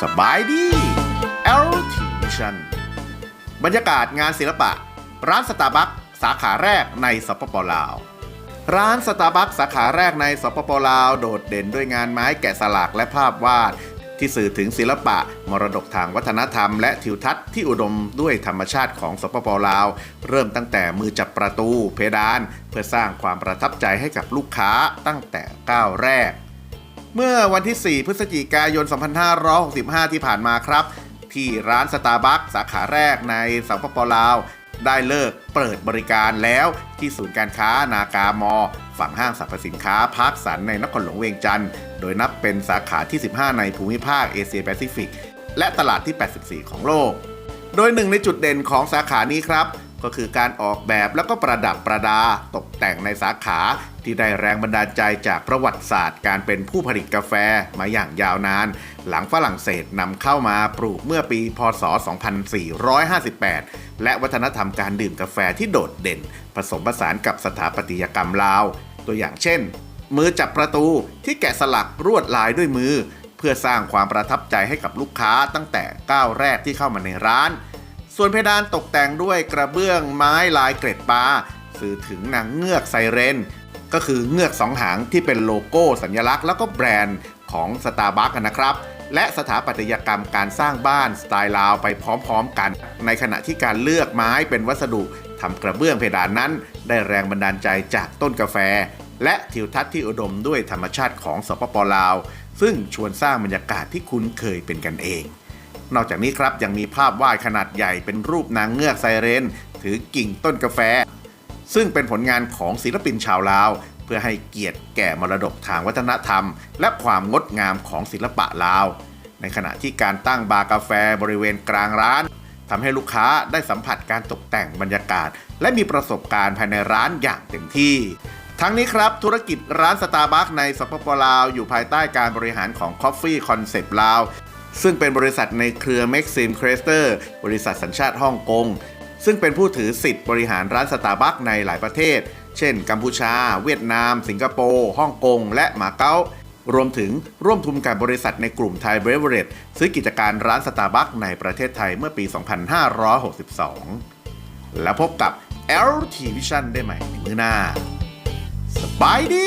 สบายดี LT Vision บรรยากาศงานศิลปะ ร้านสตาร์บัคสาขาแรกในสปปลาว ร้านสตาร์บัคสาขาแรกในสปปลาว โดดเด่นด้วยงานไม้แกะสลักและภาพวาด ที่สื่อถึงศิลปะ มรดกทางวัฒนธรรม และทิวทัศน์ที่อุดมด้วยธรรมชาติของสปปลาว เริ่มตั้งแต่มือจับประตู เพดาน เพื่อสร้างความประทับใจให้กับลูกค้าตั้งแต่ก้าวแรก เมื่อวันที่ 4 พฤศจิกายน 2565 ที่ผ่านมาครับ ที่ร้านสตาร์บัคสาขาแรกในสปปลาวได้เลิกเปิดบริการแล้วที่ศูนย์การค้านากามอ ฝั่งห้างสรรพสินค้าพาร์คสันในนครหลวงเวียงจันทร์ โดยนับเป็นสาขาที่ 15 ในภูมิภาคเอเชียแปซิฟิก และตลาดที่ 84 ของโลก โดยหนึ่งในจุดเด่นของสาขานี้ครับ ก็คือการออกแบบแล้วก็ประดับประดาตกแต่งในสาขาที่ได้แรงบันดาลใจจากประวัติศาสตร์การเป็นผู้ผลิตกาแฟมาอย่างยาวนาน หลังฝรั่งเศสนำเข้ามาปลูกเมื่อปี พศ 2458 และวัฒนธรรมการดื่มกาแฟที่โดดเด่น ผสมผสานกับสถาปัตยกรรมลาว ตัวอย่างเช่น มือจับประตูที่แกะสลักรวดลายด้วยมือ เพื่อสร้างความประทับใจให้กับลูกค้าตั้งแต่ก้าวแรกที่เข้ามาในร้าน ส่วนเพดานตกแต่งด้วยกระเบื้องไม้ลายเกร็ดปลาสื่อถึงนางเงือกไซเรน ก็คือเงือกสองหางที่เป็นโลโก้สัญลักษณ์แล้วก็แบรนด์ของสตาร์บัคนะครับและสถาปัตยกรรมการสร้างบ้านสไตล์ลาวไปพร้อมๆกัน ในขณะที่การเลือกไม้เป็นวัสดุทำกระเบื้องเพดานนั้น ได้แรงบันดาลใจจากต้นกาแฟ และทิวทัศน์ที่อุดมด้วยธรรมชาติของสปปลาว ซึ่งชวนสร้างบรรยากาศที่คุ้นเคยเป็นกันเอง นอกจากนี้ครับยังมีภาพวาดขนาดใหญ่เป็นรูปนางเงือกไซเรน ถือกิ่งต้นกาแฟ ซึ่งเป็นผลงานของศิลปินชาวลาว เพื่อให้เกียรติแก่มรดกทางวัฒนธรรม และความงดงามของศิลปะลาว ในขณะที่การตั้งบาร์กาแฟบริเวณกลางร้านทำให้ลูกค้าได้สัมผัสการตกแต่งบรรยากาศ และมีประสบการณ์ภายในร้านอย่างเต็มที่ ทั้งนี้ครับ ธุรกิจร้านสตาร์บัคในสปปลาว อยู่ภายใต้การบริหารของ Coffee Concept ลาว ซึ่งเป็นบริษัทในเครือ Maxim c r e s t e r บริษัทสัญชาติฮ่องกง ซึ่งเป็นผู้ถือสิทธิ์บริหารร้านสตาร์บัคในหลายประเทศ เช่น กัมพูชา เวียดนาม สิงคโปร์ฮ่องกง และมาเก๊ารวมถึงร่วมทุนกับบริษัทในกลุ่มไทยเบรเวอเรซื้อกิจการร้านสตาร์บัคในประเทศไทยเมื่อปี 2562 แล้วพบกับ LT Vision ได้ใหม่ในมื้อหน้า สบายดี